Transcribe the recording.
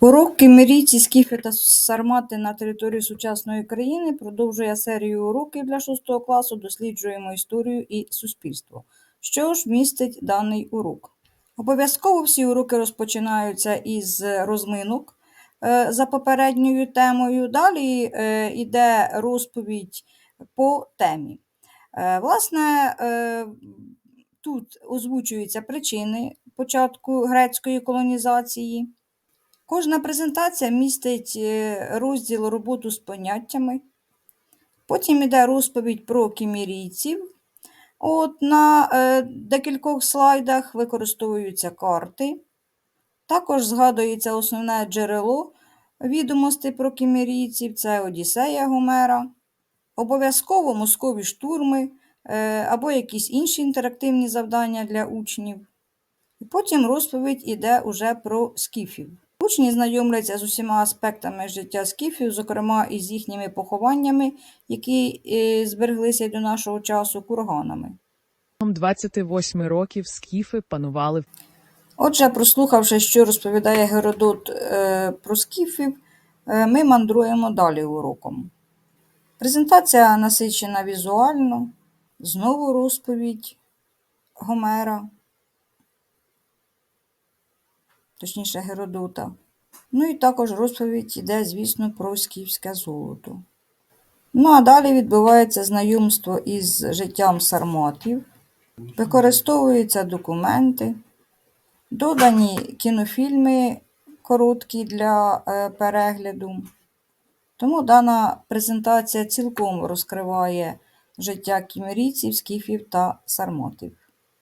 Урок кімерійці, скіфи та сармати на території сучасної країни продовжує серію уроків для 6 класу Досліджуємо історію і суспільство. Що ж містить даний урок? Обов'язково всі уроки розпочинаються із розминок е, за попередньою темою. Далі е, йде розповідь по темі. Е, Власне, е, тут озвучуються причини початку грецької колонізації. Кожна презентація містить е, розділ роботу з поняттями. Потім йде розповідь про кімірійців. От на е, декількох слайдах використовуються карти. Також згадується основне джерело відомостей про кімірійців це Одіссея Гомера. Обов'язково мозкові штурми е, або якісь інші інтерактивні завдання для учнів. І потім розповідь іде уже про скіфів. Учні знайомляться з усіма аспектами життя скіфів, зокрема із їхніми похованнями, які е, збереглися до нашого часу курганами. 28 років скіфи панували Отже, прослухавши, що розповідає Геродот е, про скіфів, е, ми мандруємо далі уроком. Презентація насичена візуально, знову розповідь Гомера, точніше Геродота. Ну і також розповідь йде, звісно, про скіфське золото. Ну а далі відбувається знайомство із життям сарматів, використовуються документи, додані кінофільми короткі для е, перегляду. Тому дана презентація цілком розкриває життя кімерійців, скіфів та сарматів.